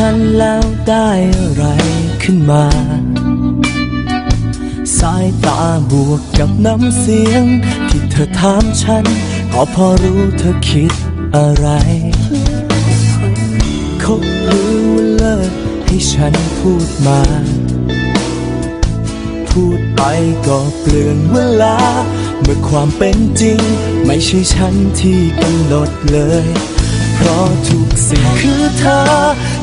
ฉันแล้วได้อะไรขึ้นมา สายตาบวกกับน้ำเสียง ที่เธอถามฉัน ก็พอรู้เธอคิดอะไรคบหรือเลิกให้ฉันพูดมา พูดไปก็เปลืองเวลา เมื่อความเป็นจริง ไม่ใช่ฉันที่กำหนดเลย เพราะทุกสิ่งคือเธอ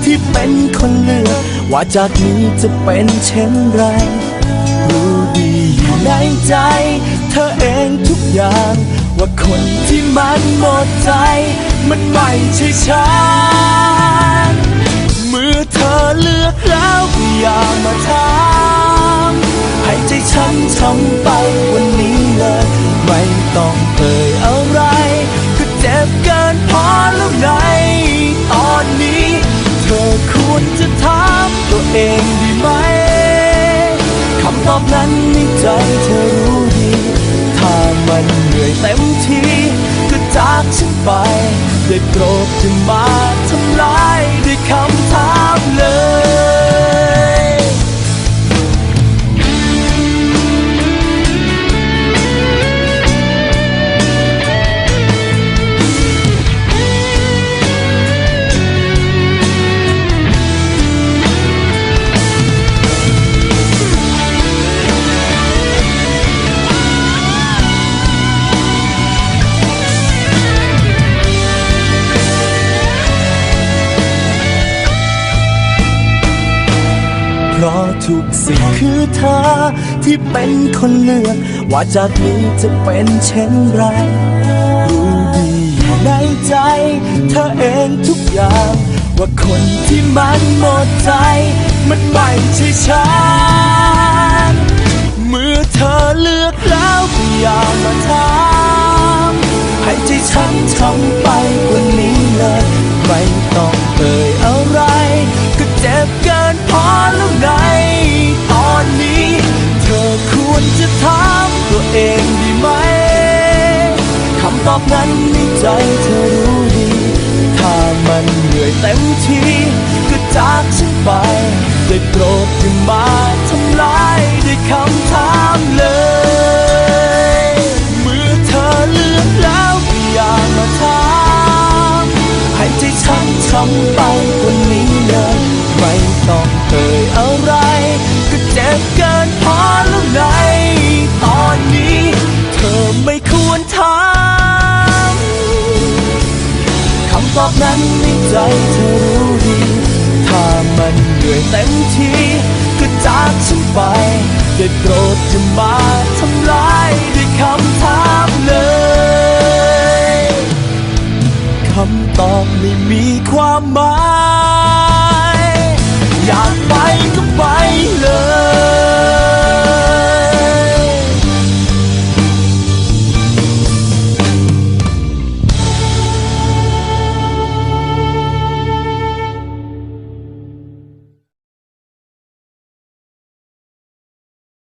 ที่เป็นคนเลือกว่าจากนี้จะเป็นเช่นไร รู้ดีอยู่ในใจ เธอเองทุกอย่าง ว่าคนที่มันหมดใจ มันไม่ใช่ฉันเมื่อเธอเลือกแล้วก็อย่ามาถามให้ใจฉันช้ำไปวันนี้เลย ไม่ต้องเอ่ย อบนั้นในใจเธอรู้ดี ถ้ามันเหนื่อยเต็มที ก็จากฉันไปได้โปรดจะมา ราะทุกสิ่งคือเธอที่เป็นคนเลือก ว่าจากนี้จะเป็นเช่นไร รู้ดีอยู่ในใจ เธอเองทุกอย่าง ว่าคนที่มันหมดใจ มันไม่ใช่ฉันเมื่อเธอเลือกแล้วอย่า ตอบนั้นในใจเธอรู้ดี ถ้ามันเหนื่อยเต็มทีก็จากฉันไปได้โปรดอย่ามาทำลายด้วยคำถามเลยเมื่อเธอเลือกแล้วอย่ามาถามให้ใจฉันช้ำไปกว่า เหนื่อยเต็มทีก็จากฉันไปได้โปรดจะมาทำลายด้วยคำถามเลยคำตอบไม่มีความหมาย